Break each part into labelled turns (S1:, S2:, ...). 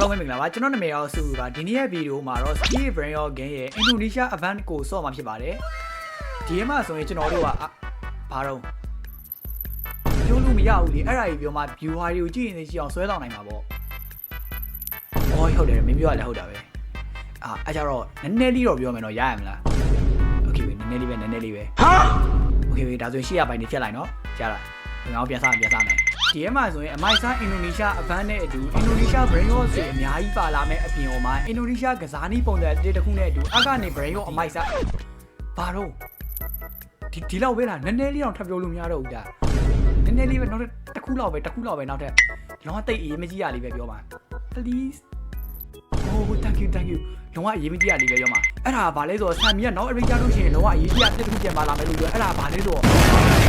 S1: အားလုံးပဲမင်္ဂလာပါကျွန်တော်နာမည်ရောစုပါဒီနေ့ရဲ့ဗီဒီယိုမှာတော့ Speed Brain Rock Game ရဲ့ Indonesia Event ကိုဆော့မှာဖြစ်ပါတယ်ဒီမှာဆိုရင်ကျွန်တော်တို့ကအာဘာတော့ပြောလို့မရဘူးလေအဲ့ဒါကြီးပြောမှ viewer တွေကိုကြည့်ရင်ကြည့်အောင်ဆွဲဆောင်နိုင်မှာပေါ့ဟောဟုတ်တယ်မင်းပြောရလဲဟုတ်တာပဲအာအဲ့ကြတော့နည်းနည်းလေးတော့ပြောမယ်တော့ရရမလားโอเคပဲနည်းနည်းလေးပဲနည်းနည်းလေးပဲဟာโอเคပဲဒါဆိုရင်ရှေ့ရပိုင်းနေဖြတ်လိုက်နော်ကြားလား ငါတို့ပြန်စပြန်စမယ်ဒီထဲမှာဆိုရင်အမိုက်ဆာအင်ဒိုနီးရှားအဗန်းနဲ့အတူအင်ဒိုနီးရှား brain rot တွေအများကြီးပါလာမဲ့အပြင်ပေါ်မှာအင်ဒိုနီးရှားကစားနည်းပုံစံတစ်တစ်ခုနဲ့အတူအကနေ brain rot အမိုက်ဆာဘာတော့ဒီဒီလောက်ပဲလားနည်းနည်းလေးတော့ထပ်ပြောလို့မရတော့ဘူးဒါနည်းနည်းလေးပဲနောက်တစ်ခုလောက်ပဲတစ်ခုလောက်ပဲနောက်ထပ်လောကတိတ်အေးမကြီးရလေးပဲပြောပါ please oh thank you thank you လုံးဝအရေးမကြီးရလေးပဲပြောမှာအဲ့ဒါဘာလဲဆိုတော့ဆမ်မီကနောက်အရိကြလို့ရှိရင်လုံးဝအရေးကြီးရတစ်ခုပြန်ပါလာမယ်လို့ပြောအဲ့ဒါဘာလဲဆိုတော့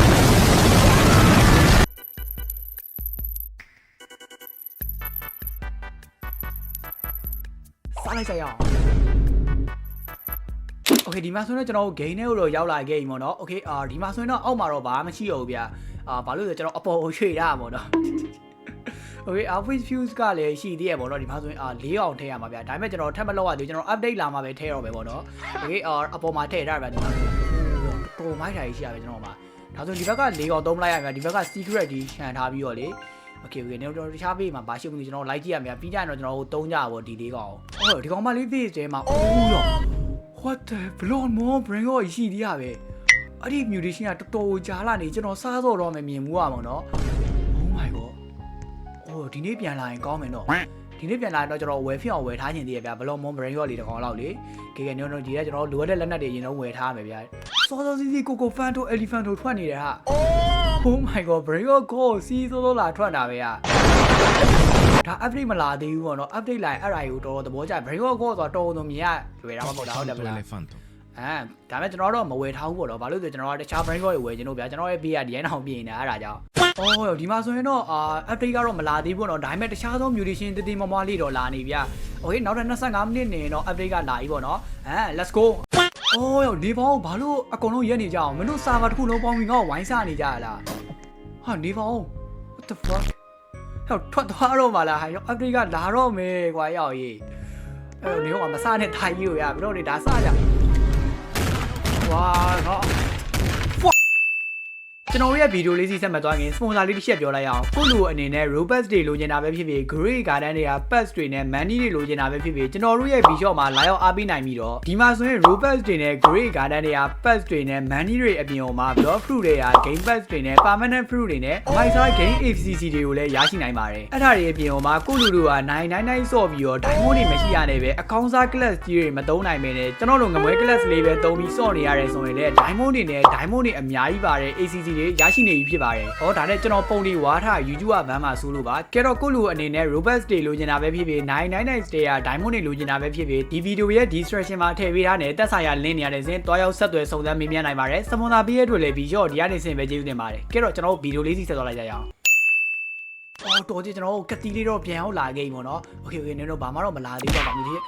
S1: စားလိုက်ကြရအောင်โอเคဒီမှာဆိုရင်ကျွန်တော်တို့ gain ထဲကိုတော့ရောက်လာခဲ့ပြီပေါ့နော်โอเคအာဒီမှာဆိုရင်တော့အောက်မှာတော့ဘာမှမရှိတော့ဘူးဗျာအာဘာလို့လဲဆိုတော့ကျွန်တော်အပေါ်ကိုရွှေ့တာပေါ့နော်โอเค outfit fuse ကလည်းရှိသေးရပေါ့နော်ဒီမှာဆိုရင်အာ၄အောင်ထည့်ရမှာဗျာဒါပေမဲ့ကျွန်တော်ထပ်မလောက်ရသေးဘူးကျွန်တော် update လာမှာပဲထည့်တော့ပဲပေါ့နော်โอเคအာအပေါ်မှာထည့်ထားတာဗျာဒီမှာဆိုတော်မိုက်တာကြီးရှိရပဲကျွန်တော်မှာဒါဆိုဒီဘက်က၄កောင်သုံးလိုက်ရမှာဒီဘက်က secret ဒီခြံထားပြီးတော့လေ โอเคโอเคကျွန်တော်တခြားဘေးမှာဘာရှိမလို့ကျွန်တော်လိုက်ကြည့်ရမှာပြီးကြရင်တော့ကျွန်တော်တို့တုံးကြပါဒီလေးကောင်ဟုတ်ဒီကောင်မလေး face တဲမှာအိုးရော what the blood more brain ရောရှိသေးရပဲအဲ့ဒီ mutation ကတော်တော်ကြာလာနေကျွန်တော်စားစော်တော့မမြင်ဘူးอ่ะမောင်နော် oh my god အိုးဒီနေ့ပြန်လာရင်ကောင်းမယ်နော်ဒီနေ့ပြန်လာတော့ကျွန်တော်ဝယ်ဖြစ်အောင်ဝယ်ထားခြင်းတည်းရဗျာ blood more brain ရောလေးတကောင်လောက်လေကဲကဲညောညောဒီကကျွန်တော်လိုအပ်တဲ့လက်နက်တွေရင်တော့ဝယ်ထားမယ်ဗျာစောစောစီးစီးကိုကို fan တို့ elephant တို့ထွက်နေတယ်ဟာ oh my god brain ရောကိုစီးစောစောလာထွက်တာပဲอ่ะဒါ update မလာသေးဘူးပေါ့နော် update လာရင်အဲ့ဒါကြီးကိုတော်တော်သဘောကျ brain rot ကိုဆိုတော့တော်တော်မြင်ရလွယ်တာမဟုတ်တာဟုတ်တယ်မလား
S2: elefanto.
S1: အဲဒါပေမဲ့ကျွန်တော်တော့မဝယ်ထားဘူးပေါ့နော်ဘာလို့လဲဆိုကျွန်တော်ကတခြား brain rot တွေဝယ်ခြင်းလို့ဗျာကျွန်တော်ရဲ့ဘေးကဒီတိုင်းအောင်ပြင်နေတာအဲ့ဒါကြောင့်အော်ဒီမှာဆိုရင်တော့အာ update ကတော့မလာသေးဘူးပေါ့နော်ဒါပေမဲ့တခြားသော mutation တည်တည်မမွားလေးတော့လာနေဗျာ okay နောက်ထပ်25မိနစ်နေရင်တော့ update ကလာပြီပေါ့နော်အဲ let's go အော်ရောနေပေါင်းဘာလို့အကုန်လုံးရက်နေကြအောင်မင်းတို့ server တစ်ခုလုံးပေါင်းပြီးငါ့ကိုဝိုင်းစားနေကြရလားဟာနေပေါင်း what the fuck ဟောထွက်သွားတော့မလားဟာရော update ကလာတော့မယ်ကွာရောက်ရေးအဲ့တော့နေတော့မစနဲ့ထိုင်ကြီးကိုရဘယ်တော့နေဒါစကြဝါဟော ကျွန်တော်ရဲ့ဗီဒီယိုလေးစီဆက်မှတ်သွားခင်စပွန်ဆာလေးတစ်ချက်ပြောလိုက်အောင်ကိုလူအနေနဲ့ Robux တွေလိုချင်တာပဲဖြစ်ဖြစ် Grey Garden တွေက Pets တွေနဲ့ Money တွေလိုချင်တာပဲဖြစ်ဖြစ်ကျွန်တော်တို့ရဲ့ V-shop မှာလာရောက်အားပေးနိုင်ပြီးတော့ဒီမှာဆိုရင် Robux တွေနဲ့ Grey Garden တွေက Pets တွေနဲ့ Money တွေအပြင်မှာ Block Fruit တွေက Game Pets တွေနဲ့ Permanent Fruit တွေနဲ့ Mysa Game ACC တွေကိုလည်းရရှိနိုင်ပါတယ်အဲ့ဒါတွေအပြင်မှာကိုလူတို့က999ဆော့ပြီးတော့ Diamond တွေမရှိရနဲ့ပဲအကောင့်စား class ကြီးတွေမသုံးနိုင်မင်းနဲ့ကျွန်တော်တို့ငမွဲ class လေးပဲသုံးပြီးဆော့နေရတယ်ဆိုရင်လည်း Diamond တွေနဲ့ Diamond တွေအများကြီးပါတယ် ACC တွေတွေရရှိနေပြီဖြစ်ပါတယ်။ဟောဒါနဲ့ကျွန်တော်ပုံတွေဝါထ YouTube ကဘန်းမှာဆိုလို့ပါ။ကဲတော့ကိုလူအနေနဲ့ Robust တွေလိုချင်တာပဲဖြစ်ဖြစ်999 Stay ရ Diamond တွေလိုချင်တာပဲဖြစ်ဖြစ်ဒီဗီဒီယိုရဲ့ description မှာထည့်ပေးထားတဲ့တက်ဆိုင်ရာ link နေရာတွေစဉ်တွားရောက်ဆက်သွယ်စုံစမ်းမေးမြန်းနိုင်ပါတယ်။စပွန်ဆာပေးရအတွက်လည်းဗီဒီယိုဒီကနေစဉ်ပဲကျေးဇူးတင်ပါတယ်။ကဲတော့ကျွန်တော်ဗီဒီယိုလေးစီဆက်သွားလိုက်ကြရအောင်။အော်တော်ကြီးကျွန်တော်တို့ကတိလေးတော့ပြန်အောင်လာခဲ့ပြီပေါ့နော်။ Okay okay နင်တို့ဘာမှတော့မလာသေးပါဘူးဒီ။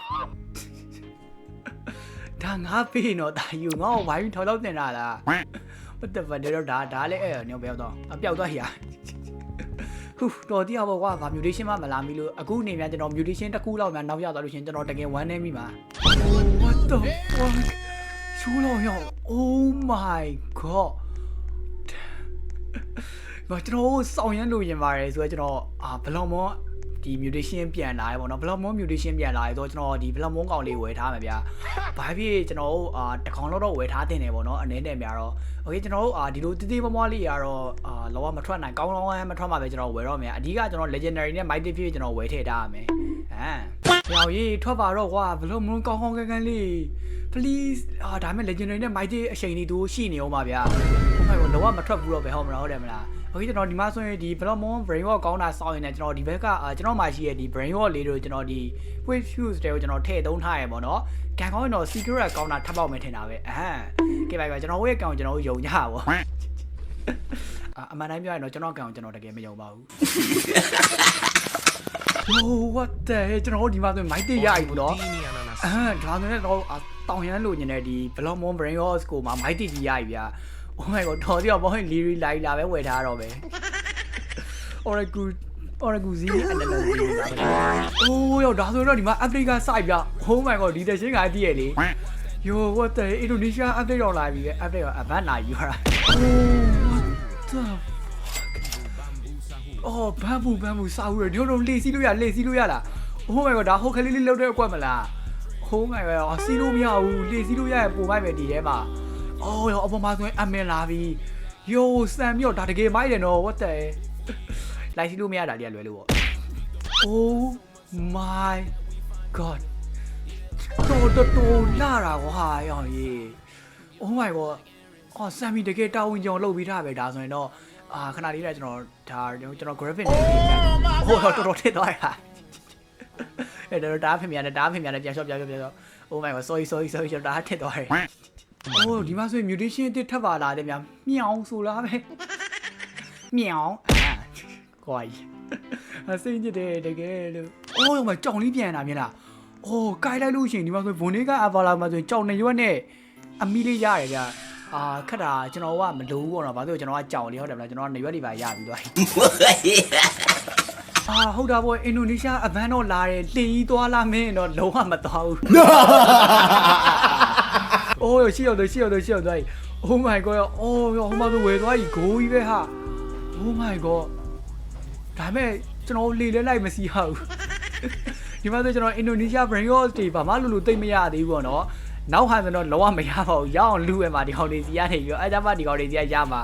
S1: ဒါငါပေးနော်တာယူငါ့ကိုဝိုင်းထောက်လောက်တင်တာလား။ what the fuck တော့ဒါဒါလည်းအဲ့ညောပြောတော့အပြောက်သွားဟီယာဟူတော်တိရပေါ့ကွာဗာ mutation မှမလာမီလို့အခုနေမြန်ကျွန်တော် mutation တစ်ခုလောက်များနောက်ရောက်သွားလို့ရှင်ကျွန်တော်တကယ်ဝမ်းနေမိမှာ oh what the fuck ရှူလို့ရော oh my god ငါကျွန်တော်စောင့်ရမ်းလို့ရင်ပါတယ်ဆိုတော့ကျွန်တော်အာဘလော့မော ဒီ mutation ပြန်လာရပေါ့နော် blood moon mutation ပြန်လာရဆိုတော့ကျွန်တော်ဒီ blood moon ကောင်လေးဝယ်ထားမှာဗျာဘာဖြစ်ကျွန်တော်တို့အာတကောင်လောက်တော့ဝယ်ထားတင်တယ်ပေါ့နော်အနေနဲ့များတော့ okay ကျွန်တော်တို့အာဒီလိုတေးသေးမွားလေးရတော့အာလောကမထွက်နိုင်ကောင်းကောင်းမထွက်မှာပဲကျွန်တော်ဝယ်တော့မယ်အဓိကကျွန်တော် legendary နဲ့ mighty ဖြစ်ကျွန်တော်ဝယ်ထည့်ထားရမယ်ဟမ်ပြောင်ရေးထွက်ပါတော့ကွာ blood moon ကောင်းကောင်းကန်းကန်းလေး please အာဒါပေမဲ့ legendary နဲ့ mighty အချိန်လေးတို့ရှိနေအောင်ပါဗျာ oh my god လောကမထွက်ဘူးတော့ပဲဟုတ်မလားဟုတ်တယ်မလား okay ကျွန်တော်ဒီမှာဆိုရင်ဒီ blood moon brain rot ကောင်းတာစောင်းရင်လည်းကျွန်တော်ဒီဘက်ကအာကျွန်တော်မှရှိရဲ့ဒီ brain rot လေးတို့ကျွန်တော်ဒီ quick fuse တွေကိုကျွန်တော်ထည့်သုံးထားရပေါ့နော်ကံကောင်းရင်တော့ secret ကောင်းတာထပ်ပေါက်မယ်ထင်တာပဲအဟမ်ကဲပါပါကျွန်တော်ရဲ့ကောင်ကျွန်တော်ယုံကြပါဘောအာအမှန်တိုင်းပြောရင်တော့ကျွန်တော်ကောင်ကျွန်တော်တကယ်မယုံပါဘူး Oh what the hell ကျွန်တော်ဒီမှာဆိုရင်မိုက်တေးရပြီပေါ့နော်
S2: Botini ananas.
S1: အာဒါဆိုရင်တော့အာတောင်ရန်လို့ညနေဒီ Blood Moon Brain Rot ကိုမှမိုက်တေးကြီးရပြီဗျာ Oh my god တော်သေးတော့ဘောင်းလီရီလိုက်လာပဲဝယ်ထားတော့ပဲ Alright good Oracle Z နဲ့ Analog Z ပါပဲအိုးရောဒါဆိုတော့ဒီမှာ update ကစိုက်ပြ Oh my god ဒီတရှင်းကတည်းရလေ Yo what the Indonesia update တော့လာပြီပဲ update တော့ advance လာပြီဟာ Oh what the fuck အော်ဘမ်ဘူဘမ်ဘူစာဦးရဒီလိုလေစီးလို့ရလေစီးလို့ရလား Oh my god ဒါဟိုကလေးလေးလောက်တဲ့အကွက်မလား Oh my god အော်စီးလို့မရဘူးလေစီးလို့ရရင်ပုံမိုက်ပဲဒီထဲမှာ အော်ရောအပေါ်မှာဆိုရင်အမင်လာပြီ Yo စံမြော့ဒါတကယ်မိုက်တယ်နော် what the လိုက်စီးလို့မရတာလေးကလွယ်လို့ပေါ့ Oh my god တော်တော်တော်လာတာကွာရောင်ကြီး Oh my god အော်ဆမ်မီတကယ်တာဝန်ကြောင်လုပ်ပြီးထားပဲဒါဆိုရင်တော့အာခဏလေးလည်းကျွန်တော်ဒါကျွန်တော် graphic နဲ့ပြင်တယ်ဟိုတော့တော်တော်ထစ်သွားရတာအဲ့တော့ဒါဖင်မြန်နဲ့ဒါဖင်မြန်နဲ့ပြန်လျှော့ပြန်လျှော့ပြန်လျှော့ Oh my god sorry sorry sorry ကျွန်တော်ဒါထစ်သွားတယ် အိုးဒီမှာဆိုရင် mutation အစ်ထပ်ပါလာတယ်များမြောင်ဆိုလားပဲမြောင်အာကွာကြီးအစိမ့်ကျတဲ့တကယ်လို့အိုးမကြောင်လေးပြန်လာမြင်လားအိုးကိုက်လိုက်လို့ရှိရင်ဒီမှာဆိုဘွန်နေကအဗာလာမှာဆိုရင်ကြောင်နေရွက်နဲ့အမီလေးရတယ်ကြာအာခက်တာကျွန်တော်ကမလိုဘူးပေါ့နော်ဘာလို့ကျွန်တော်ကကြောင်လေးဟုတ်တယ်မလားကျွန်တော်ကနေရွက်တွေပါရပြီးသွားပြီအာဟုတ်တာပေါ့အင်ဒိုနီးရှားအဗန်းတော့လာတယ်လှင်ကြီးသွားလာမင်းတော့လုံးဝမသွားဘူး အိုးရှေ့ရောက်တယ်ရှေ့ရောက်တယ်ရှေ့ရောက်သွားပြီ Oh my god အိုးဟိုမှာဆိုဝယ်သွားပြီဂိုးကြီးပဲဟာ Oh my god ဒါမဲ့ကျွန်တော်လေလဲလိုက်မစီရဘူးဒီမှာဆိုကျွန်တော်အင်ဒိုနီးရှား brain rot တွေဘာမှလို့လို့သိမ့်မရသေးဘူးပေါ့နော်နောက်ဟန်ဆိုတော့လောကမရပါဘူးရအောင်လူဝဲမှာဒီကောင်တွေစီရနေပြီးတော့အဲကြမှာဒီကောင်တွေစီရရမှာ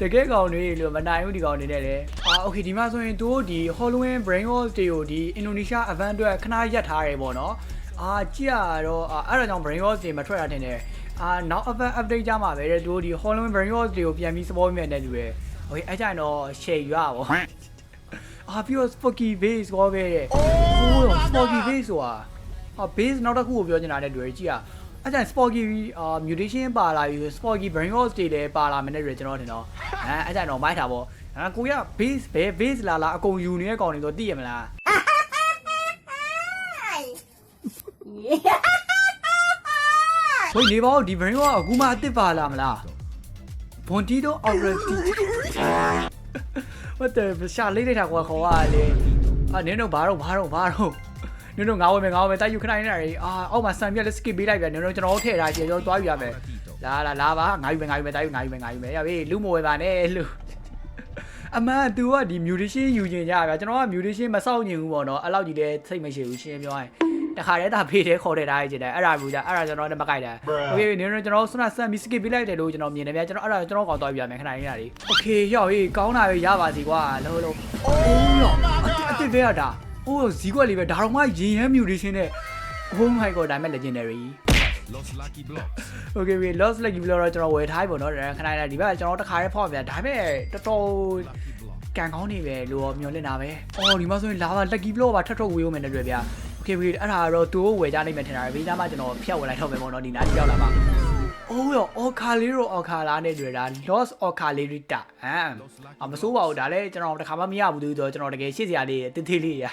S1: တကယ်ကောင်တွေလို့မနိုင်ဘူးဒီကောင်တွေနဲ့လေအာโอเคဒီမှာဆိုရင်သူတို့ဒီ Halloween brain rot တွေကိုဒီအင်ဒိုနီးရှား event အတွက်ခဏရက်ထားတယ်ပေါ့နော် အာကြည့်ရတော့အာအဲ့ဒါကြောင့် brain rot တွေမထွက်ရတဲ့နဲ့အာနောက် event update ကြမှာပဲတဲ့သူတို့ဒီ Halloween brain rot တွေကိုပြန်ပြီး support မြင်တဲ့လူတွေโอเคအဲ့ကြရင်တော့ share ရွာပေါ့အာပြီးတော့ spooky base ကောပဲတဲ့အိုး spooky base ဆိုတာအာ base နောက်တစ်ခုကိုပြောချင်တာတဲ့တွေ့ကြည့်ရအဲ့ကျရင် spooky အာ mutation ပါလာပြီ spooky brain rot တွေလည်းပါလာမယ်နဲ့တွေ့ကျွန်တော်ထင်တော့အဲအဲ့ကျရင်တော့မိုက်တာပေါ့အာကိုရ base ဘယ် base လာလာအကုန်ယူနေတဲ့ကောင်တွေတော့သိရမလား ဝေးနေပါဦးဒီ brain rot အခုမှအစ်စ်ပါလာမလားဘွန်တီတို့ already what the ရှာလေးလိုက်တာကွာခေါ်ရလေအာနင်းတို့ဘာတော့ဘာတော့ဘာတော့နင်းတို့ငါဝယ်မယ်ငါဝယ်မယ်တိုက်ယူခဏနေတာလေအာအောက်မှာဆန်ပြက်လက် skip ပေးလိုက်ပြန်နင်းတို့ကျွန်တော်တို့ထည့်ထားရှင်ကျွန်တော်သွားယူရမယ်လာလာလာပါငါယူမယ်ငါယူမယ်တိုက်ယူငါယူမယ်ငါယူမယ်ရပြီလူမဝယ်ပါနဲ့လူအမှန် तू ကဒီ mutation ယူခြင်းကြဗျာကျွန်တော်က mutation မစောင့်ညင်ဘူးပေါ့နော်အဲ့လောက်ကြီးလည်းစိတ်မရှိဘူးရှင်းပြောရင် တခါတည်းသာဖေးတယ်ခေါ်တယ်ဒါကြီးကျင်တယ်အဲ့ဒါမျိုးじゃအဲ့ဒါကျွန်တော်လည်းမကြိုက်တာ Okay နင်တို့ကျွန်တော်ဆွမ်းဆန်ပြီးစကစ်ပေးလိုက်တယ်လို့ကျွန်တော်မြင်တယ်ဗျာကျွန်တော်အဲ့ဒါကျွန်တော်ကောင်းသွားပြီဗျာမြန်ခဏလေးနေ Okay ရောက်ဟေးကောင်းတာပဲရပါစီကွာလုံးလုံးအိုးရောအတစ်သေးရတာအိုးဇီးကွက်လေးပဲဒါတော့မှရင်ရမ်းမြူနေရှင်းတဲ့ Oh my god ဒါမဲ့ legendary
S2: Lost Lucky Block
S1: Okay ပြီ Lost Lucky Block တော့ကျွန်တော်ဝယ်ထားပြီပေါ့နော်ခဏလေးဒီဘက်ကျွန်တော်တခါတည်းဖောက်ဗျာဒါမဲ့တော်တော်ကန်ကောင်းနေပဲလို့မျောလင့်တာပဲ။အော်ဒီမှာဆိုရင်လာပါ lucky block ပါထပ်ထုတ်ဝေးဦးမယ်နဲ့တွေ့ဗျာ Okay we အဲ့ဒါတော့သူ့ကိုဝယ်ကြနိုင်မယ်ထင်တာပဲဒီသားမှကျွန်တော်ဖျက်ဝယ်လိုက်တော့မယ်ပေါ့နော်ဒီနားကြောက်လာပါအိုးရောအော်ခါလေးရောအော်ခါလာနဲ့တွေ့တာ lost အော်ခါလေးရီတာဟမ်အမစိုးပါဘူးဒါလည်းကျွန်တော်တခါမှမရဘူးသူတော့ကျွန်တော်တကယ်ရှစ်စရာလေးတင်းသေးလေးရ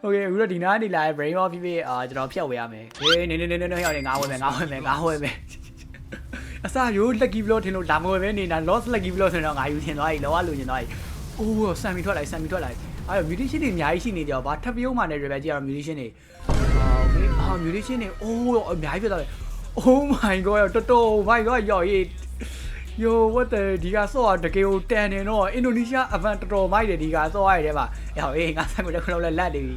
S1: โอเคအခုတော့ဒီနားနေလာ brain off ပြီးအာကျွန်တော်ဖြတ်ဝေရမယ်ဟေးနေနေနေနေဟောင်းနေငါဝယ်မယ်ငါဝယ်မယ်ငါဝယ်မယ်အစရိုး lucky blow ထင်လို့လာမဝယ်ပဲနေတာ lost lucky blow ဆိုတော့ငါယူထင်သွားပြီလောကလူကျင်သွားပြီအိုးဆန်မီထွက်လိုက်ဆန်မီထွက်လိုက် အဲ့တော့ mutation တွေအများကြီးရှိနေကြတော့ဗာထပ်ပြုံးမှနဲ့ rebel ကြီးကတော့ mutation တွေအာ mutation တွေအိုးရောအများကြီးဖြစ်သွားတယ် Oh my god တော်တော် my god ရော်ရေး yo what the ဒီကဆော့တာတကယ်ကိုတန်နေတော့အင်ဒိုနီးရှားအဗန်တော်တော်မိုက်တယ်ဒီကဆော့ရတဲ့မှာရော်ရေးငါဆိုင်မတက်ခလုံးလဲလက်နေပြီ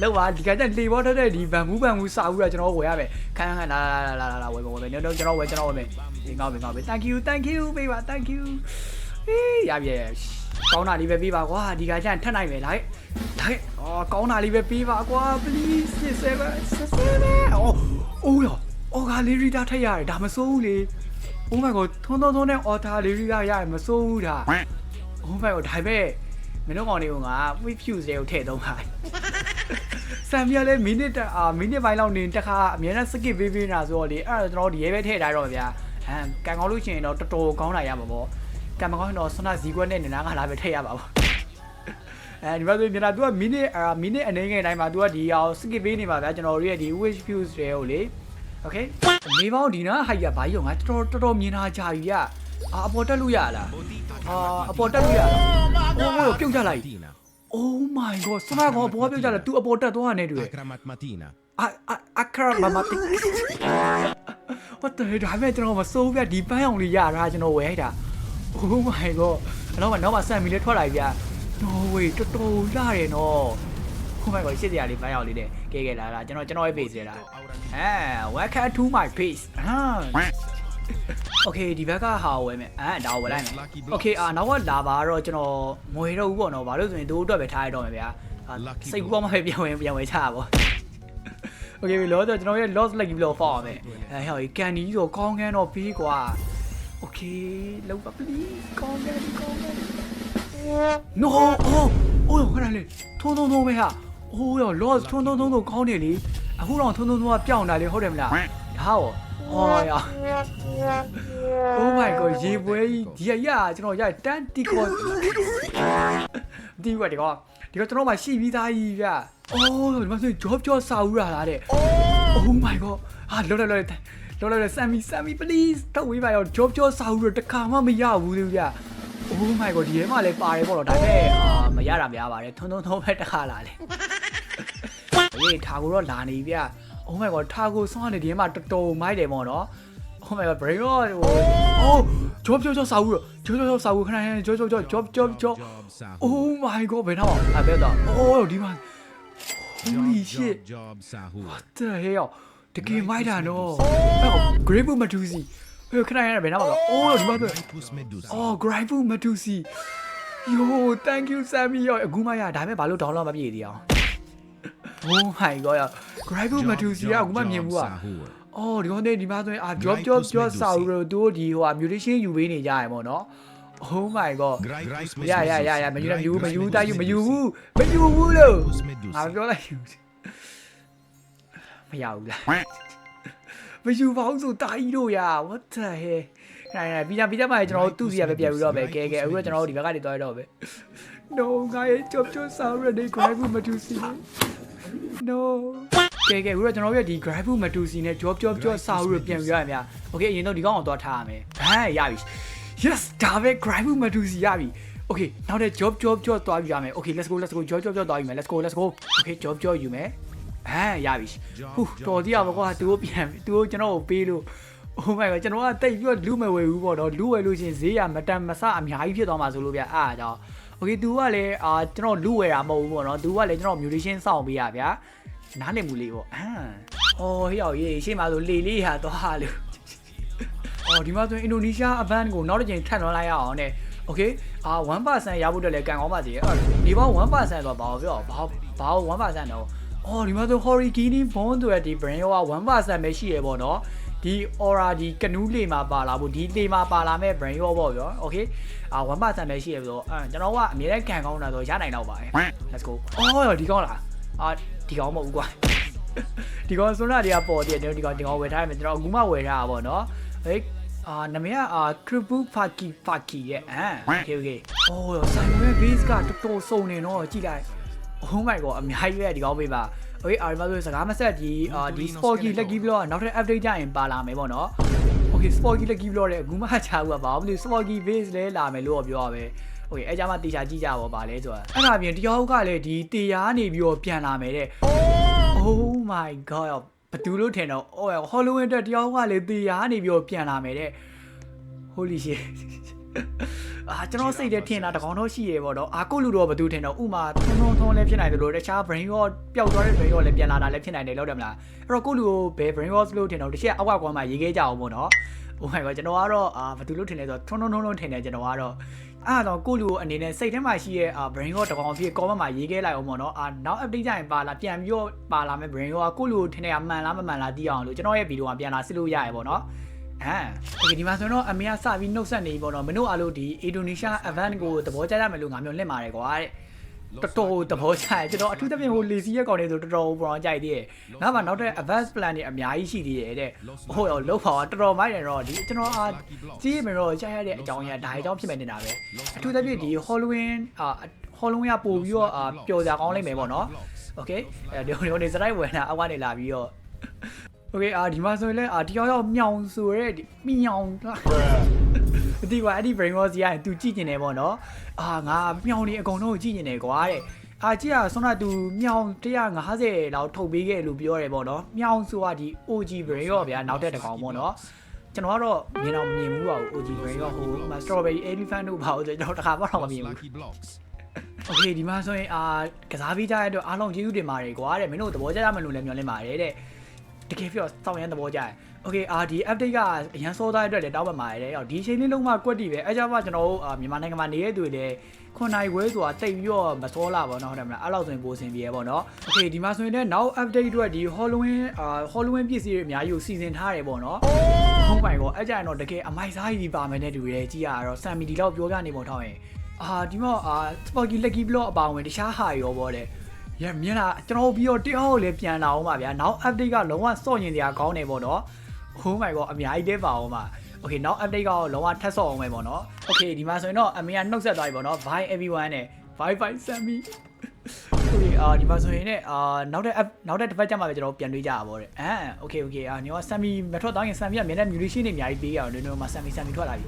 S1: လောက်ပါဒီကတည်းကလေဘောထွက်တဲ့ဒီဗန်မူးဗန်မူးစာဦးကကျွန်တော်ဝယ်ရမယ်ခန်းခန်းလာလာလာလာလာဝယ်မယ်ဝယ်မယ်တော့ကျွန်တော်ဝယ်ကျွန်တော်ဝယ်မယ်ဒီငေါ့မယ်ငေါ့မယ် thank you thank you ပေးပါ thank you အေးရပြီ ကောင်းတာလေးပဲပေးပါကွာဒီကကြထက်နိုင်မယ်လိုက်လိုက်အော်ကောင်းတာလေးပဲပေးပါကွာ please 7 7အော်အိုးရောအော်ကလေးရီတာထက်ရတယ်ဒါမစိုးဘူးလေ Oh my god ထုံးထုံးထုံးနဲ့ order လေးရီတာရရမစိုးဘူးဒါ Oh my god ဒါပေမဲ့မင်းတို့ကောင်တွေကိုငါ quick fuse တွေကိုထည့်သုံးပါဆမ်ပြလဲမိနစ်တအာမိနစ်ပိုင်းလောက်နေတခါအများနဲ့ skip ပေးပေးနေတာဆိုတော့လေအဲ့ဒါကျွန်တော်ဒီရဲပဲထည့်ထားတော့ဗျာဟမ်ကန်ကောင်းလို့ရှိရင်တော့တော်တော်ကောင်းလာရမှာပေါ့ ကန်မကောင်းရင်တော့ဆွမ်းနာဇီကွက်နဲ့နေနာကလာပဲထည့်ရပါပေါ့အဲဒီမှာဆိုမြန်မာ तू ကမိနစ်အာမိနစ်အနေငယ်တိုင်းမှာ तू ကဒီအောင် skip ပေးနေပါဗျာကျွန်တော်တို့ရဲ့ဒီ wish fuse တွေကိုလေ Okay နေပေါင်းဒီနာဟိုက်ရဘာကြီးရောငါတော်တော်တော်တော်မြင်တာကြာပြီဗျာအာအပေါ်တက်လို့ရလား အာအပေါ်တက်လို့ရလားအိုးဟိုပြုတ်ကြလိုက်
S2: Mattina.
S1: Oh my god စမကောဘောပြုတ်ကြလား तू အပေါ်တက်သွားနေတွေ့
S2: Akramat Mattina.
S1: အာအခရမမတိ What the hell ဒါပေမဲ့ကျွန်တော်မစိုးပြဒီပန်းအောင်လေးရတာကျွန်တော်ဝယ်လိုက်တာ Oh my god တော့မတော့မဆန်မီလေးထွက်လာပြီဗျာ No way တော်တော်လာတယ်နော် Oh my god ရှစ်စရာလေးပန်းအောင်လေးနဲ့ကဲကဲလာလာကျွန်တော်ကျွန်တော်ရဲ့ face ရတာအဲ welcome to my face ဟာ Okay ဒီဘက်ကဟာဝယ်မယ်အဲဒါကိုဝယ်လိုက်မယ် Okay အာနောက်ကလာပါတော့ကျွန်တော်မွေတော့ဘူးပေါ့နော်ဘာလို့ဆိုရင်တို့အတွက်ပဲထားရတော့မယ်ဗျာအာ
S2: Lucky
S1: စိတ်ကူးမှပဲပြန်ဝင်ပြန်ဝင်ချတာပေါ့ Okay လောတော့ကျွန်တော်ရဲ့ lost lucky block ဖောက်ရမယ်အဲဟဲ့ကန်ဒီဆိုကောင်းကန်းတော့ပြီး ကွာ Okay လောက်ပါ please ကောင်းကန်းကောင်းကန်း No အိုးအိုးခဏလေးထုံးထုံးထုံးပဲဟာအိုးရော lost ထုံးထုံးထုံးထုံးကောင်းနေလေအခုတော့ထုံးထုံးထုံးကပြောင်းတာလေဟုတ်တယ်မလားဟာရောဟောရ Oh my god ရေပွဲကြီးဒီရရကျွန်တော်ရတန်တီကောဒီဝတ်ဒီကောဒီကောကျွန်တော်မှရှိပြီးသားကြီးဗျအိုးဒီမှာဆို job job စာဦးရလားတဲ့ Oh my god ဟာလောလောလော လောလောလော Sammy Sammy please တော့ဝေးပါရော job job စာဦးရတခါမှမရဘူးလေဗျ Oh my god ဒီထဲမှာလည်းပါတယ်ပေါ့တော့ဒါပေမဲ့အာမရတာများပါတယ်ထုံထုံထုံပဲတစ်ခါလာလေအေးထာကိုတော့လာနေဗျ Oh my god ထာကိုစောင်းနေဒီထဲမှာတော်တော်မိုက်တယ်ပေါ့နော် Oh my god brain ရောဟို Oh job job job စာဦး job job job စာဦးခဏခဏ job job job job job job
S2: Sahu.
S1: Oh my god ဘယ်တော့အဘယ်တော့ Oh ဒီမှာ Holy
S2: Job,
S1: shit
S2: Job, job, Sahu.
S1: တဲ့ဟဲ့ရောတကယ်မိုက်တာနော်အဲ့ Grey Boot Medusi ဟဲ့ခဏခဏဘယ်တော့ Oh ဒီမှာဆို
S2: Gripus Medusa.
S1: Oh Graifu Medusi Yo thank you Sammy ရောအခုမှရဒါပေမဲ့ဘာလို့ download မပြည့်သေးအောင် Oh my god ရော Graifu Medusi ကအခုမှမြင်ဘူးอ่ะ
S2: Sahu.
S1: အော်ဒီကောင်တွေဒီမှာဆိုရင်အာ job job job စာဦးတို့တို့ဒီဟိုဟာ mutation ယူပေးနေကြရပေါ့နော် Oh my god
S2: Gripus
S1: ရရရရမယူမယူမယူတာယူမယူဘူးမယူဘူးလို့
S2: Medusa.
S1: ငါပြောလိုက်ယူ မရဘူးလားမယူပါဘူးဆိုတာကြီးတို့ရ what the hell ခိုင်ခိုင်ပြီးကြပြီးကြမှာကျွန်တော်တို့သူ့စီရပဲပြန်ပြီးတော့ပဲကဲကဲအခုတော့ကျွန်တော်တို့ဒီဘက်ကနေတွားရတော့ပဲ no ငါရဲ့ job job စာဦးတွေ grab မတူစီ no ကဲကဲအခုတော့ကျွန်တော်တို့ရဲ့ဒီ grab မတူစီနဲ့ job job job စာဦးတွေပြန်ပြီးရမယ် okay အရင်တော့ဒီကောင်အောင်တော့ထားရမယ်ဟမ်ရပြီ yes ဒါပဲ grab မတူစီရပြီ okay နောက်တဲ့ job job job သွားပြီးရမယ် okay let's go let's go job job job သွားပြီးမယ် let's go let's go okay job job ယူမယ် ဟမ်ရပြီဟူတော်သေးရပါကွာသူတို့ပြန်သူတို့ကျွန်တော်ကိုပေးလို့ Oh my god ကျွန်တော်ကတိတ်ပြီးတော့လူမဝယ်ဘူးပေါ့တော့လူဝယ်လို့ရှရင်ဈေးရမတန်မဆအများကြီးဖြစ်သွားမှာဆိုလို့ဗျအားကြောင့် Okay သူကလည်းအာကျွန်တော်လူဝယ်တာမဟုတ်ဘူးပေါ့နော်သူကလည်းကျွန်တော် mutation စောင့်ပေးရဗျာနားလည်မှုလေးပေါ့အာအော်ဟေ့ရောက်ရေးရှေ့မှာဆိုလေလေးဟာသွားလို့အော်ဒီမှာဆိုရင်အင်ဒိုနီးရှားအဘန်ကိုနောက်တစ်ချိန်ထပ်လွှမ်းလိုက်ရအောင်နဲ့ Okay အာ1%ရဖို့အတွက်လည်းကန်ကောင်းပါစေအဲ့ဒီဘော1%ဆိုတော့ဘာလို့ပြောဘာဘာ1%တော့ အော်ဒီမှာဆို Horigini Bond ဆိုတဲ့ဒီ brand ရော1%ပဲရှိရပေါ့နော်ဒီ aura ဒီကနူးလေးမှာပါလာဖို့ဒီလေးမှာပါလာမဲ့ brand ရောပေါ့ပြော okay အာ1%ပဲရှိရဆိုတော့အဲကျွန်တော်ကအမြဲတမ်းကန်ကောင်းတာဆိုရနိုင်တော့ပါတယ် let's go အော်ဒီကောင်းလားအာဒီကောင်းမဟုတ်ဘူးကွာဒီကောင်းစွန်းလာတွေကပေါ်တည်းဒီကောင်းဒီကောင်းဝယ်ထားရမယ်ကျွန်တော်အခုမှဝယ်ထားတာပေါ့နော်ဟေးအာနာမည်ကအာ Kribu Faki Faki ရဲ့အာ okay okay အော်ဆိုင်ရဲ့ base ကတော်တော်စုံနေတော့ကြည့်လိုက် Oh my god အများကြီးပဲဒီကောင်းပေးပါ Okay အာဒီမှာဆိုစကားမဆက်ဒီအာဒီ Sporty Lucky Block ကနောက်ထပ် update ကြရင်ပါလာမယ်ပေါ့နော် Okay Sporty Lucky Block လည်းအခုမှချာဘူးကဘာလို့ Sporty base လဲလာမယ်လို့ပြောရပဲ Okay အဲကြမှာတေချာကြည့်ကြပါပါလဲဆိုတာအဲ့ဒါပြင်တယောက်ကလည်းဒီတေယာနေပြီးတော့ပြန်လာမယ်တဲ့ Oh my god ဘယ်သူလို့ထင်တော့ Oh Halloween အတွက်တယောက်ကလည်းတေယာနေပြီးတော့ပြန်လာမယ်တဲ့ Holy shit အာကျွန်တော်စိတ်ထဲထင်တာတကောင်တော့ရှိရေပေါ့နော်အာကိုလူတော့ဘယ်သူထင်တော့ဥမာထုံထုံထုံလည်းဖြစ်နိုင်တယ်လို့တခြား brain ရောပျောက်သွားတဲ့ brain ရောလည်းပြန်လာတာလည်းဖြစ်နိုင်တယ်လို့တယ်မလားအဲ့တော့ကိုလူကိုဘယ် brain rot လို့ထင်တော့တစ်ချက်အောက်ကကွာမှာရေးခဲ့ကြအောင်ပေါ့နော် Oh my god ကျွန်တော်ကတော့အာဘယ်သူလို့ထင်လဲဆိုတော့ထုံထုံထုံထုံထင်တယ်ကျွန်တော်ကတော့အဲ့တော့ကိုလူကိုအနေနဲ့စိတ်ထဲမှာရှိရဲ့အာ brain rot တကောင်ဖြစ် comment မှာရေးခဲ့လိုက်အောင်ပေါ့နော်အာနောက် update ကြရင်ပါလာပြန်ပြီးတော့ပါလာမဲ့ brain rot ကကိုလူကိုထင်တယ်ကမှန်လားမမှန်လားသိအောင်လို့ကျွန်တော်ရဲ့ဗီဒီယိုကပြန်လာစစ်လို့ရရပေါ့နော် အဲဒီဒီမှာဆိုတော့အမေကစပြီးနှုတ်ဆက်နေပြီပေါ့နော်မင်းတို့အားလို့ဒီအင်ဒိုနီးရှား event ကိုသဘောကျကြမယ်လို့ငါမျှော်လင့်ပါတယ်ကွာတဲ့တော်တော်သဘောကျတယ်ကျွန်တော်အထူးသဖြင့်ဟိုလေစီရဲ့ကောင်တွေဆိုတော်တော်ဘောင်ကြိုက်သေးတယ်။နောက်မှနောက်ထပ် advanced plan တွေအများကြီးရှိသေးတယ်တဲ့။ဟိုတော့လောက်ပါတော်တော်မိုက်တယ်တော့ဒီကျွန်တော်အာကြည့်မယ်တော့ရရတဲ့အကြောင်းအရာဒါအကြောင်းဖြစ်မယ်နေတာပဲ။အထူးသဖြင့်ဒီ Halloween အာ Halloween ကပို့ပြီးတော့အာပျော်စရာကောင်းလိမ့်မယ်ပေါ့နော်။ Okay အဲဒီဟိုနေစလိုက်ဝင်တာအဝနေလာပြီးတော့ โอเคအာဒီမှာဆိုရင်လည်းအာတယောက်ယောက်မြောင်ဆိုရဲဒီမြောင်လား မသိပါအဲ့ဒီ brain wash ကြီးကသူကြည့်နေတယ်ပေါ့နော်အာငါမြောင်နေအကုန်လုံးကိုကြည့်နေတယ်ကွာတဲ့အာကြည့်ရဆွမ်းနာသူမြောင်150လောက်ထုတ်ပေးခဲ့လို့ပြောတယ်ပေါ့နော်မြောင်ဆိုတာဒီ OG brain ရောဗျာနောက်တဲ့တစ်ကောင်ပေါ့နော်ကျွန်တော်ကတော့မြင်တော့မမြင်ဘူးပါဘူး OG brain ရောဟို strawberry elephant တို့ပါဦးကျွန်တော်တခါမှတော့မမြင်ဘူး
S2: Lucky blocks.
S1: โอเคဒီမှာဆိုရင်အာကစားပြီးကြတဲ့အတွက်အားလုံးကျေးဇူးတင်ပါတယ်ကွာတဲ့မင်းတို့သဘောကျကြမယ်လို့လည်းမျှော်လင့်ပါတယ်တဲ့ တကယ်ပြောစောင့်ရမ်းသဘောကျတယ် Okay အာဒီ update ကအရန်စောသားအတွက်လည်းတောင်းပန်ပါတယ်။ဒီအချိန်လေးလုံးမှကွက်တီပဲအဲကြောင့်ကျွန်တော်တို့မြန်မာနိုင်ငံမှာနေတဲ့သူတွေလည်းခွန်နိုင်ဝဲဆိုတာတိတ်ပြီးတော့မစောလာပါတော့ဟုတ်တယ်မလားအဲ့လောက်ဆိုရင်ပိုစင်ပြေပေါ့နော် Okay ဒီမှာဆိုရင်လည်းနောက် update အတွက်ဒီ Halloween အာ Halloween ပစ္စည်းတွေအများကြီးကိုစီစဉ်ထားတယ်ပေါ့နော်ဟုတ်ပါရောအဲ့ကြရင်တော့တကယ်အမိုက်စားကြီးပါမယ်တဲ့သူတွေလည်းကြည့်ရတော့ဆမ်မီဒီလောက်ပြောပြနေပုံထောက်ရင်အာဒီမှာအာစပော့ကီလက်ကီဘလော့အပါဝင်တခြားဟာရောပေါ့တဲ့ ရမြင်လားကျွန်တော်ပြီးတော့တရားကိုလည်းပြန်လာအောင်ပါဗျာနောက် update ကလုံးဝစော့ရင်တရားကောင်းနေပေါ့နော် oh my god အများကြီးတဲပါအောင်ပါ okay နောက် update ကလုံးဝထပ်ဆော့အောင်ပဲပေါ့နော် okay ဒီမှာဆိုရင်တော့အမေကနှုတ်ဆက်သွားပြီပေါ့နော် bye everyone နဲ့ bye bye sammy okay အာဒီမှာဆိုရင်လည်းအာနောက်တဲ့ app နောက်တဲ့တစ်ပတ်ကျမှပဲကျွန်တော်ပြန်တွေးကြတာပေါ့တဲ့အာ okay okay အာညီက sammy မထွက်သွားရင် sammy ကမြင်တဲ့ mutation တွေအများကြီးပေးရအောင်ဒီလိုမှာ sammy sammy ထွက်လာပြီ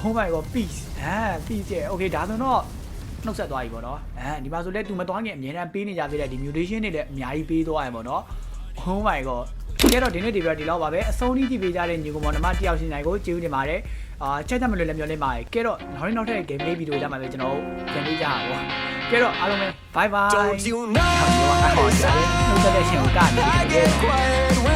S1: oh my god peace အာ peace ရဲ့ okay ဒါဆိုတော့ နှုတ်ဆက်သွားပြီပေါ့နော်အဲဒီမှာဆိုလဲ तू မသွားခင်အများအားပေးနေကြသေးတဲ့ဒီ mutation တွေလည်းအများကြီးပေးသွားရပေါ့နော် oh my god ကဲတော့ဒီနေ့ဒီဗီဒီယိုဒီလောက်ပါပဲအဆုံးထိကြည့်ပေးကြတဲ့ညီကောင်မောင်နှမတယောက်ချင်းတိုင်းကိုကျေးဇူးတင်ပါတယ်အာချက်ကြမလို့လည်းမျှော်လင့်ပါတယ်ကဲတော့နောက်နေ့နောက်ထပ် game play ဗီဒီယိုကြမှာပဲကျွန်တော်တို့ပြန်ပေးကြပါဘောကဲတော့အားလုံးပဲ bye bye
S3: Don't you know
S1: ဟောဒီမှာဟောကြားနှုတ်ဆက်တဲ့ရှင်ကိုကနေ
S3: I
S1: ပြီ
S3: get quiet when